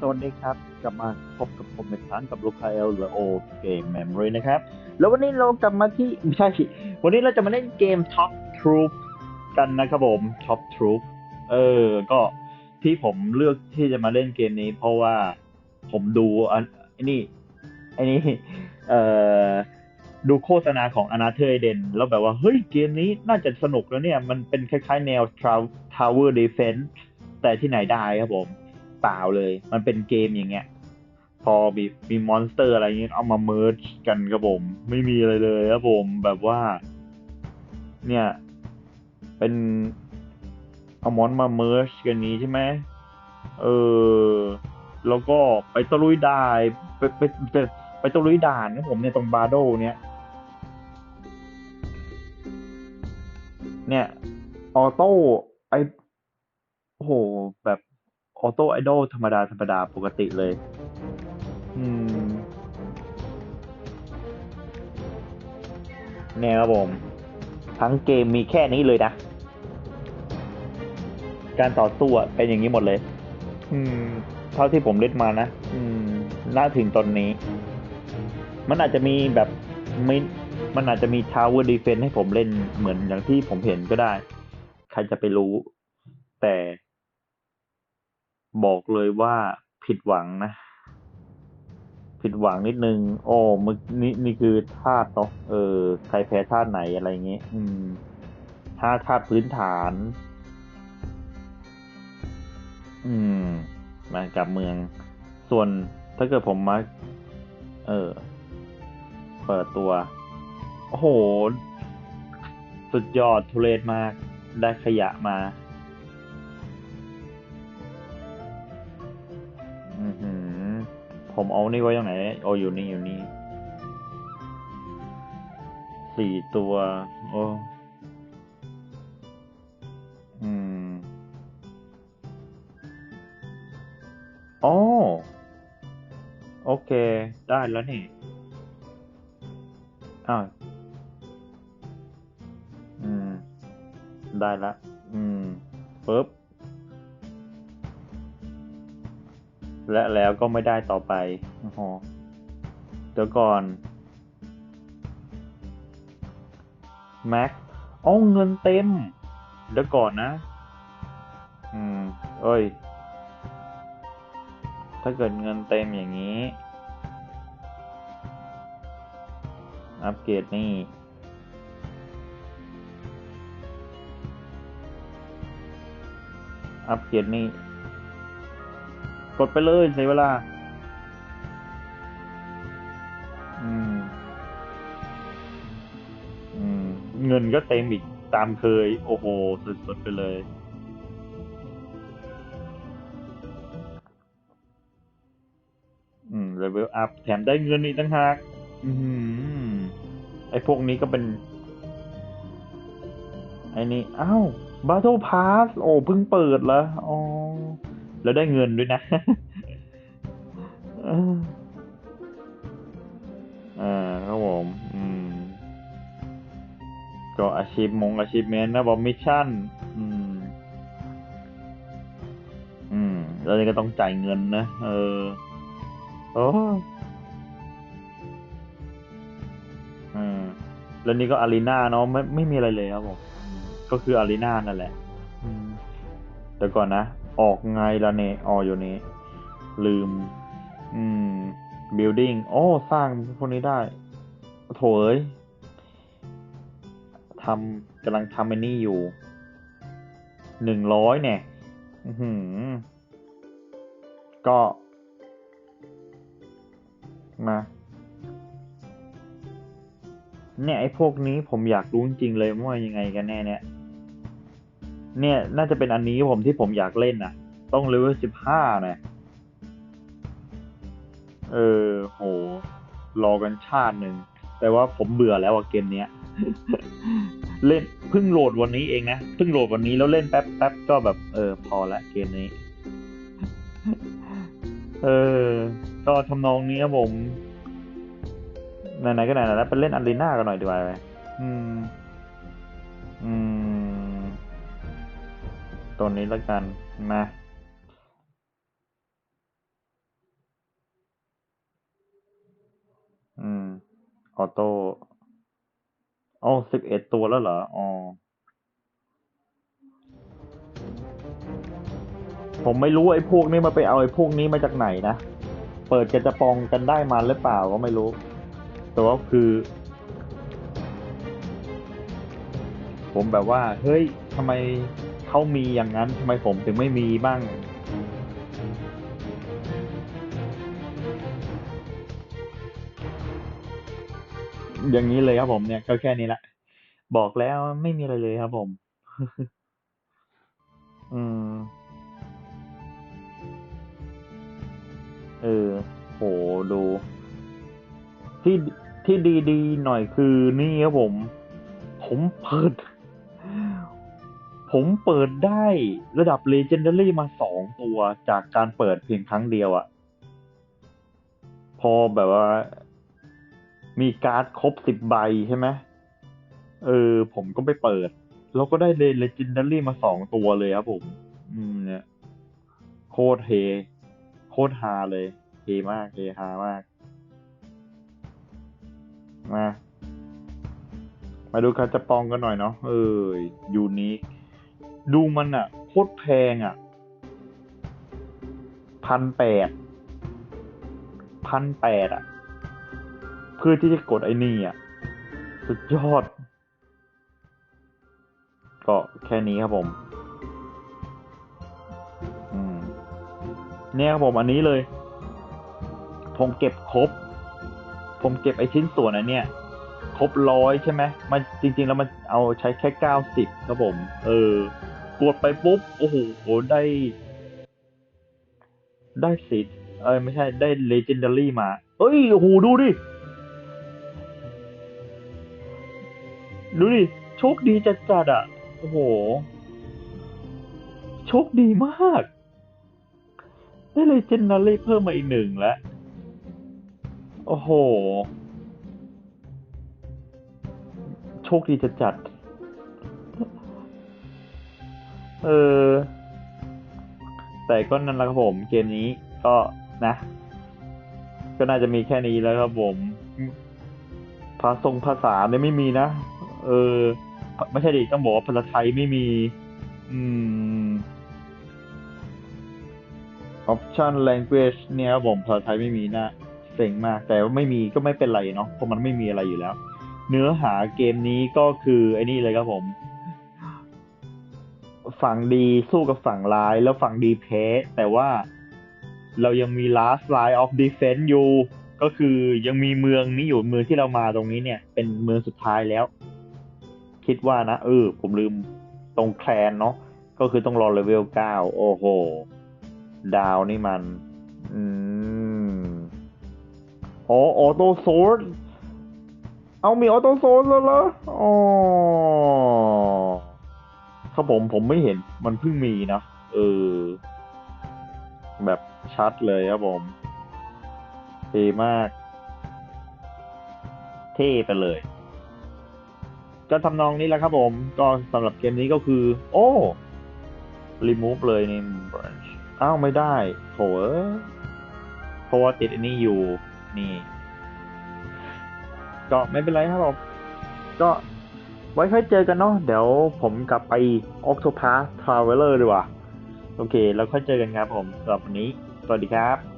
สวัสดีครับ กลับมาพบกับผมอีกครั้งกับลูกคาเอลหรือโอเกมแมม o รีนะครับ แล้ววันนี้เรากลับมาที่ไม่ใช่ วันนี้เราจะมาเล่นเกม Top Troop กันนะครับผม Top Troop เออ ก็ที่ผมเลือกที่จะมาเล่นเกมนี้ เพราะว่าผมดูอันนี่ไอ้นี่เอ่อ ดูโฆษณาของอนาเธอร์เดนแล้วแบบว่า เฮ้ย เกมนี้น่าจะสนุกแล้วเนี่ย มันเป็นคล้ายๆ แนว Tower Defense แต่ที่ไหนได้ครับผม ปล่าเลย มันเป็นเกมอย่างเงี้ย พอมีมีมอนสเตอร์อะไรเงี้ยเอามาเมิร์จกันครับผม ไม่มีอะไรเลยครับผมแบบว่า เนี่ย เป็นเอามอนมาเมิร์จกันนี้ใช่ไหมเออ แล้วก็ไปตะลุยด่านไปไปไปไปตะลุยด่านครับผมเนี่ยตรงบาโดเนี่ย เนี่ยออโต้ไอโอ้โหแบบ ออโต้ไอดอลธรรมดาธรรมดาปกติเลย อืม เนี่ยครับผม ทั้งเกมมีแค่นี้เลยนะ การต่อสู้อะเป็นอย่างนี้หมดเลย อืม เท่าที่ผมเล่นมานะ อืม น่าถึงตอนนี้ มันอาจจะมีแบบไม่มันอาจจะมี Tower Defense ให้ผมเล่นเหมือนอย่างที่ผมเห็นก็ได้ ใครจะไปรู้ แต่ บอกเลยว่าผิดหวังนะ ผิดหวังนิดนึง โอ้มึนี่นี่คือธาตุเนาะเออ ใครแพ้ธาตุไหนอะไรเงี้ยอืมถ้าธาตุพื้นฐาน อืม มากับเมือง ส่วนถ้าเกิดผมมา เออ เปิดตัว โอ้โห สุดยอดทุเรศมาก ได้ขยะมา หือ ผมเอานี่ไว้ตรงไหนโอาอยู่นี่อยู่นี่สี่ตัว โอ้ อืมอ๋อโอเค ได้แล้วนี่อ้าวอืม ได้ละ อืมปึ๊บ และแล้วก็ไม่ได้ต่อไปโอ้โหเดี๋ยวก่อนแม็กอ๋อเงินเต็ม เดี๋ยวก่อนนะ อืม เอ้ย ถ้าเกิดเงินเต็มอย่างนี้ อัปเกรดนี่ อัปเกรดนี่ กดไปเลยเสียเวลา อืม อืม เงินก็เต็มอีกตามเคย โอ้โห สุดๆไปเลย อืมเลเวลอัพแถมได้เงินอีกตั้งหาก อืมไอพวกนี้ก็เป็น ไอ้นี่อ้าว Battle Pass โอ้เพิ่งเปิดแล้วอ๋อ แล้วได้เงินด้วยนะเอออ่าครับผมอืม ก็อาชีพมงอาชีพเมนนะบอกมิชชั่น อืม อืม แล้วนี่ก็ต้องจ่ายเงินนะ เออ โอ้อืมแล้วนี่ก็อารีนาเนาะไม่ไม่มีอะไรเลยครับผมอืมก็คืออารีนานั่นแหละ อืมเดี๋ยวก่อนนะ ออกไงละเนี่ยอออยู่นี้ ลืม อืม building โอ้ สร้างพวกนี้ได้ โถเอ้ยทำกำลังทำไอ้นี่อยู่ หนึ่งร้อยเนี่ยหือก็ มา เนี่ยไอ้พวกนี้ผมอยากรู้จริงเลยว่ายังไงกันแน่เนี่ย เนี่ยน่าจะเป็นอันนี้ผมที่ผมอยากเล่นนะต้องเลเวลสิบห้านะเออโห รอกันชาติหนึ่ง แต่ว่าผมเบื่อแล้วอะเกมเนี้ย เล่นเพิ่งโหลดวันนี้เองนะเพิ่งโหลดวันนี้แล้วเล่นแป๊บแป๊บก็แบบเออ พอละเกมนี้ เออ ก็ทำนองนี้ครับผมไหนๆก็ไหนๆแล้วไปเล่นอารีนากันหน่อยดีกว่าไหมอืม อืม ตัวนี้แล้วกันนะอืม ออโต้อ๋อสิบเอ็ดตัวแล้วเหรอ อ๋อ ผมไม่รู้ไอ้พวกนี้มาไปเอาไอ้พวกนี้มาจากไหนนะ เปิดกันจะปองกันได้มาหรือเปล่าก็ไม่รู้ แต่ว่าคือ ผมแบบว่า เฮ้ยทำไม เขามีอย่างนั้นทำไมผมถึงไม่มีบ้างอย่างนี้เลยครับผมเนี่ยก็แค่นี้แหละบอกแล้วไม่มีอะไรเลยครับผม อืม เออ โหดู ที่ที่ดีๆหน่อยคือนี่ครับผม ผมเปิด ผมเปิดได้ระดับ Legendary มาสองตัวจากการเปิดเพียงครั้งเดียวอะพอแบบว่า มีการ์ดครบสิบใบใช่ไหมเออ ผมก็ไปเปิด แล้วก็ได้ Legendary มาสองตัวเลยครับผม อืมเนี่ย โคตรเฮโคตรฮาเลยเฮมากเฮฮามาก มามาดูการจะปองกันหน่อยเนาะเออยูนิค ดูมันอะโคตรแพงอะพันแปดพันแปดอะ เพื่อที่จะกดไอ้นี่อะ สุดยอด ก็แค่นี้ครับผมอืมเนี่ยครับผมอันนี้เลย ผมเก็บครบ ผมเก็บไอชิ้นส่วนอันเนี้ยครบร้อยใช่ไหมมันจริง ๆ แล้วมันเอาใช้แค่เก้าสิบครับผม เออ กดไปปุ๊บ โอ้โห ได้ ได้สิทธิ์เอ้ยไม่ใช่ได้ legendary มา เอ้ย โอ้โห ดูดิ ดูดิ โชคดีจัดๆอะ โอ้โห โชคดีมาก ได้ legendary เพิ่มมาอีกหนึ่งแล้ว โอ้โห โชคดีจัดจัด เออ แต่ก็นั่นแหละครับผม เกมนี้ก็นะ ก็น่าจะมีแค่นี้แล้วครับผมภาษงภาษาเนี่ยไม่มีนะ เออ ไม่ใช่ดิต้องบอกว่าภาษาไทยไม่มี อืม option language เนี่ยครับผมภาษาไทยไม่มีนะเซ็งมาก แต่ว่าไม่มีก็ไม่เป็นไรเนาะเพราะมันไม่มีอะไรอยู่แล้ว เนื้อหาเกมนี้ก็คือไอ้นี่เลยครับผม ฝั่งดีสู้กับฝั่งร้าย แล้วฝั่งดีแพ้ แต่ว่าเรายังมี last line of defense อยู่ก็คือยังมีเมืองนี้อยู่เมืองที่เรามาตรงนี้เนี่ย เป็นเมืองสุดท้ายแล้ว คิดว่านะเออ ผมลืมตรงแคลนเนาะก็คือต้องรอเลเวลเก้าโอ้โห ดาวนี่มัน อืมอ๋อออโต้โซดเอามีออโต้โซดแล้วเหรออ๋อ ครับผมผมไม่เห็นมันเพิ่งมีนะเออ แบบชัดเลยครับผมเท่มาก เท่ไปเลย ก็ทำนองนี้แหละครับผม ก็สำหรับเกมนี้ก็คือ โอ้ remove เลยนี่ branch อ้าวไม่ได้โถเพราะว่าติดอันนี้อยู่นี่ ก็ไม่เป็นไรครับผม ก็ ไว้ค่อยเจอกันเนาะเดี๋ยวผมกลับไป Octopath Traveler ดีกว่า โอเค แล้วค่อยเจอกันครับผมสำหรับวันนี้ สวัสดีครับ